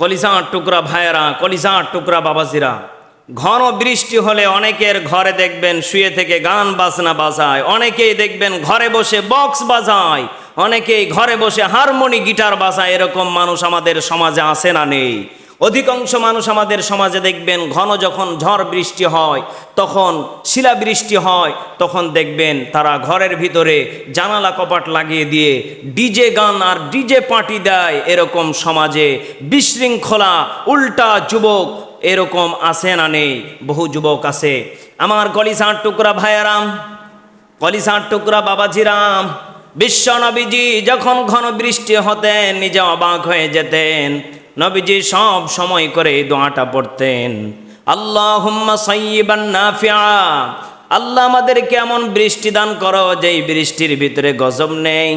কলিসার টুকরা ভাইয়েরা কলিজার টুকরা বাবাজিরা। ঘন বৃষ্টি হলে অনেকের ঘরে দেখবেন শুয়ে থেকে গান বাজনা বাজায়, অনেকেই দেখবেন ঘরে বসে বক্স বাজায়, অনেকেই ঘরে বসে হারমোনি গিটার বাজায়, এরকম মানুষ আমাদের সমাজে আসে না নেই? অধিকাংশ মানুষ আমাদের সমাজে দেখবেন ঘন যখন ঝড় বৃষ্টি হয়, তখন শিলাবৃষ্টি হয়, তখন দেখবেন তারা ঘরের ভিতরে জানালা কপাট লাগিয়ে দিয়ে ডিজে গান আর ডিজে পার্টি দেয় এরকম সমাজে। বিশৃঙ্খলা, উল্টা যুবক এরকম আছে না নেই, বহু যুবক আছে। আমার কলিসার টুকরা ভাইয়ারাম কলিসার টুকরা বাবাজিরাম, বিশ্ব নবীজি যখন ঘন বৃষ্টি হতেন, নিজে অবাক হয়ে যেতেন। নবীজি সব সময় করে দোয়াটা পড়তেন। আল্লাহ সাইবান্না ফিয়া আল্লাহ আমাদেরকে এমন বৃষ্টি দান করো, যেই বৃষ্টির ভিতরে গজব নেই,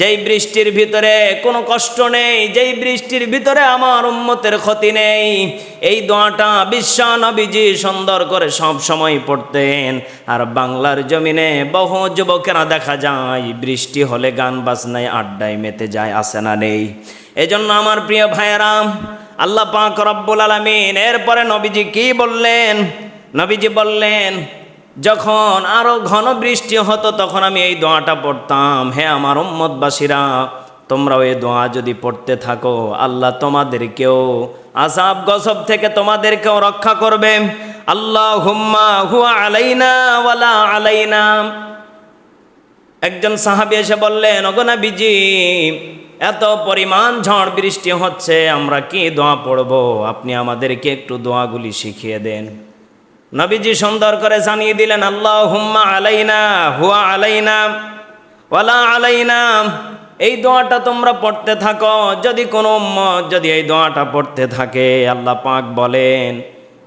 যেই বৃষ্টির ভিতরে কোনো কষ্ট নেই, যেই বৃষ্টির ভিতরে আমার উম্মতের ক্ষতি নেই। এই দোয়াটা বিশ্ব নবীজি সুন্দর করে সব সময় পড়তেন। আর বাংলার জমিনে বহু যুবকেরা দেখা যায়, বৃষ্টি হলে গান বাজনায় আড্ডায় মেতে যায়, আসে না নেই। এজন্য আমার প্রিয় ভাইয়েরাম আল্লাহ পাক রব্বুল আলামিন, এরপরে নবীজি কি বললেন? নবীজি বললেন যখন আরও ঘন বৃষ্টি হতো, তখন আমি এই দোয়াটা পড়তাম, হে আমার উম্মতবাসীরা, তোমরাও এই দোয়া যদি পড়তে থাকো, আল্লাহ তোমাদেরকেও আসাব গসব থেকে তোমাদেরকেও রক্ষা করবে। আল্লাহ হুম্মা হুয়া আলাইনা ওয়ালা আলাইনা। একজন সাহাবি এসে বললেন অগনাবিজি এত পরিমাণ ঝড় বৃষ্টি হচ্ছে, আমরা কি দোয়া পড়ব? আপনি আমাদেরকে একটু দোয়াগুলি শিখিয়ে দেন। নবীজি সুন্দর করে জানিয়ে দিলেন আল্লাহ হুম্মা আলাইনা, হুয়া আলাইনা, ওয়ালা আলাইনা। এই দোয়াটা তোমরা পড়তে থাকো। যদি কোনো উম্মত যদি এই দোয়াটা পড়তে থাকে, আল্লাহ পাক বলেন,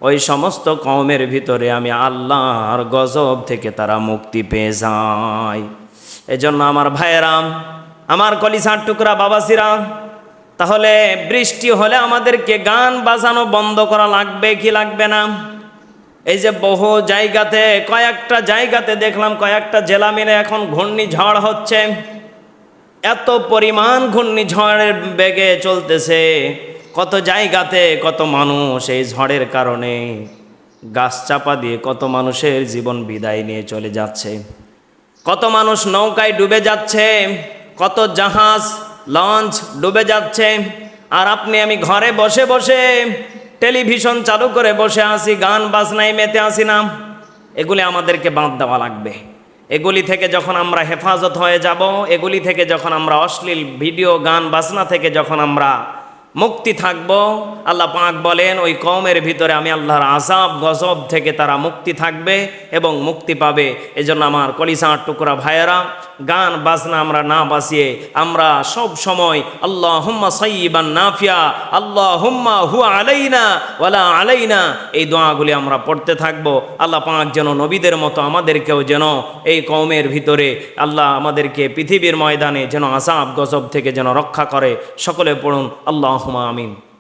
ওই সমস্ত কওমের ভিতরে আমি আল্লাহর গজব থেকে তারা মুক্তি পেয়ে যায়। এজন্য আমার ভাইয়েরাম আমার কলিসার টুকরা বাবাসিরা, তাহলে বৃষ্টি হলে আমাদেরকে গান বাজানো বন্ধ করা লাগবে কি লাগবে না? এই যে বহু জায়গাতে, কয়েকটা জায়গাতে দেখলাম, কয়েকটা জেলা মিলে এখন ঘূর্ণিঝড় হচ্ছে। এত পরিমাণ ঘূর্ণিঝড়ের বেগে চলতেছে। কত জায়গাতে কত মানুষ এই ঝড়ের কারণে গাছ চাপা দিয়ে কত মানুষের জীবন বিদায় নিয়ে চলে যাচ্ছে। কত মানুষ নৌকায় ডুবে যাচ্ছে, কত জাহাজ লঞ্চ ডুবে যাচ্ছে। আর আপনি, আমি ঘরে বসে বসে টেলিভিশন চালু করে বসে আসি গান বাজনায় মেতে আসি না। এগুলি আমাদেরকে বাঁধ দেওয়া লাগবে। এগুলি থেকে যখন আমরা হেফাজত হয়ে যাব, এগুলি থেকে যখন আমরা অশ্লীল ভিডিও, গান, বাজনা থেকে যখন আমরা মুক্তি থাকব। আল্লাহ পাক বলেন, ওই কমের ভিতরে আমি আল্লাহর আজাব গজব থেকে তারা মুক্তি থাকবে এবং মুক্তি পাবে। এজন্য আমার কলিসার টুকরা ভাইয়েরা, গান, বাজনা আমরা না বাঁচিয়ে আমরা সব সময় আল্লাহ হুম্মা সাইবান নাফিয়া আল্লাহ হুম্মা হুয়া আলাইনা ওয়ালা আলাইনা এই দোয়াগুলি আমরা পড়তে থাকব। আল্লাহ পাক যেন নবীদের মতো আমাদেরকেও যেন এই কওমের ভিতরে আল্লাহ আমাদেরকে পৃথিবীর ময়দানে যেন আসাব গজব থেকে যেন রক্ষা করে। সকলে পড়ুন আল্লাহ আমিন।